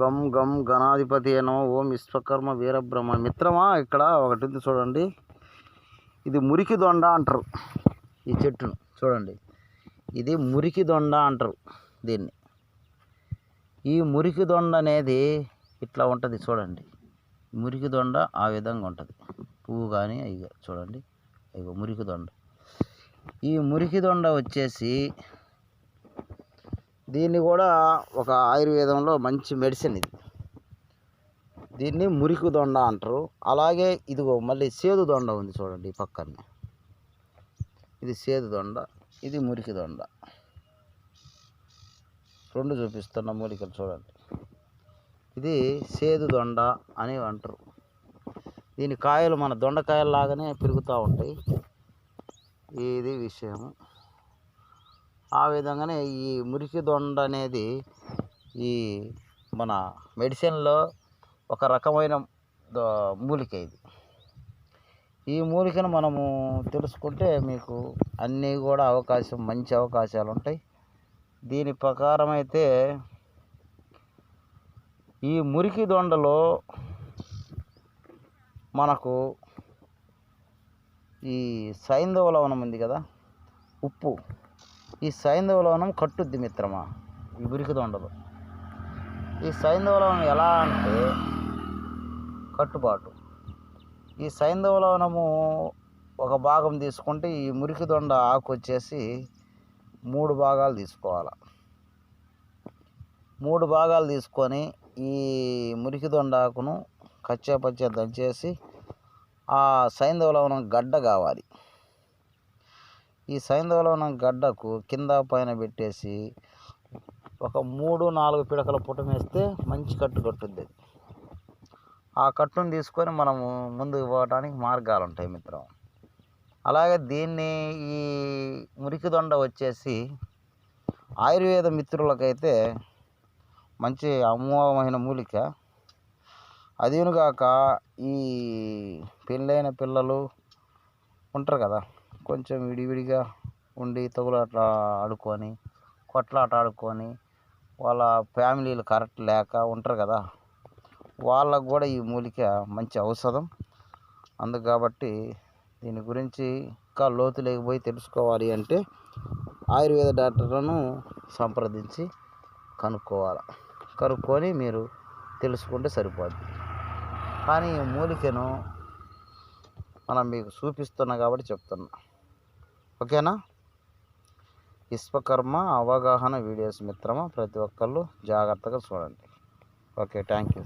గం గం గణాధిపతి అనో ఓం విశ్వకర్మ వీరబ్రహ్మ. మిత్రమా ఇక్కడ ఒకటి ఉంది చూడండి. ఇది మురికి దొండ అంటారు. ఈ చెట్టును చూడండి. ఇది మురికి దొండ అంటారు దీన్ని. ఈ మురికి దొండ అనేది ఇట్లా ఉంటుంది చూడండి. మురికి దొండ ఆ విధంగా ఉంటుంది. పువ్వు కానీ ఇక చూడండి. ఇగో మురికి దొండ. ఈ మురికి దొండ వచ్చేసి దీన్ని కూడా ఒక ఆయుర్వేదంలో మంచి మెడిసిన్ ఇది. దీన్ని మురికి దొండ అంటారు. అలాగే ఇదిగో మళ్ళీ సేదు దొండ ఉంది చూడండి ఈ పక్కనే. ఇది సేదు దొండ ఇది మురికి దొండ. రెండు చూపిస్తున్న మూలికలు చూడండి. ఇది సేదు దొండ అని అంటారు. దీని కాయలు మన దొండకాయల లాగానే పెరుగుతూ ఉంటాయి. ఇది విషయము. ఆ విధంగానే ఈ మురికి దొండ అనేది ఈ మన మెడిసిన్లో ఒక రకమైన మూలిక ఇది. ఈ మూలికను మనము తెలుసుకుంటే మీకు అన్నీ కూడా అవకాశం మంచి అవకాశాలు ఉంటాయి. దీని ప్రకారం అయితే ఈ మురికి దొండలో మనకు ఈ సైంధవ లవణం ఉంది కదా ఉప్పు. ఈ సైంధవ లవణం కట్టుద్ది మిత్రమా? ఈ మురికి దొండలో ఈ సైంధవ లవణం ఎలా అంటే కట్టుబాటు. ఈ సైంధవ లవణము ఒక భాగం తీసుకుంటే ఈ మురికి దొండ ఆకు వచ్చేసి మూడు భాగాలు తీసుకోవాలి. మూడు భాగాలు తీసుకొని ఈ మురికి దొండ ఆకును కచ్చా పచ్చా దంచేసి ఆ సైంధవ లవణం గడ్డ కావాలి. ఈ సైంధవ మనం గడ్డకు కింద పైన పెట్టేసి ఒక మూడు నాలుగు పిడకల పుటం వేస్తే మంచి కట్టు కట్టుద్ది. ఆ కట్టును తీసుకొని మనము ముందుకు పోవడానికి మార్గాలు ఉంటాయి మిత్రం. అలాగే దీన్ని ఈ మురికి దొండ వచ్చేసి ఆయుర్వేద మిత్రులకైతే మంచి అమోఘమైన మూలిక. అదినుగాక ఈ పెళ్ళైన పిల్లలు ఉంటారు కదా కొంచెం విడివిడిగా ఉండి తగులాట ఆడుకొని కొట్లాట ఆడుకొని వాళ్ళ ఫ్యామిలీలు కరెక్ట్ లేక ఉంటారు కదా. వాళ్ళకు కూడా ఈ మూలిక మంచి ఔషధం. అందుకు కాబట్టి దీని గురించి ఇంకా లోతు లేకపోయి తెలుసుకోవాలి అంటే ఆయుర్వేద డాక్టర్లను సంప్రదించి కనుక్కోవాలి. కనుక్కొని మీరు తెలుసుకుంటే సరిపోదు కానీ ఈ మూలికను మనం మీకు చూపిస్తున్నా కాబట్టి చెప్తున్నా. ఓకేనా? విశ్వకర్మ అవగాహన వీడియోస్ మిత్రమా? ప్రతి ఒక్కళ్ళు జాగ్రత్తగా చూడండి. Okay thank you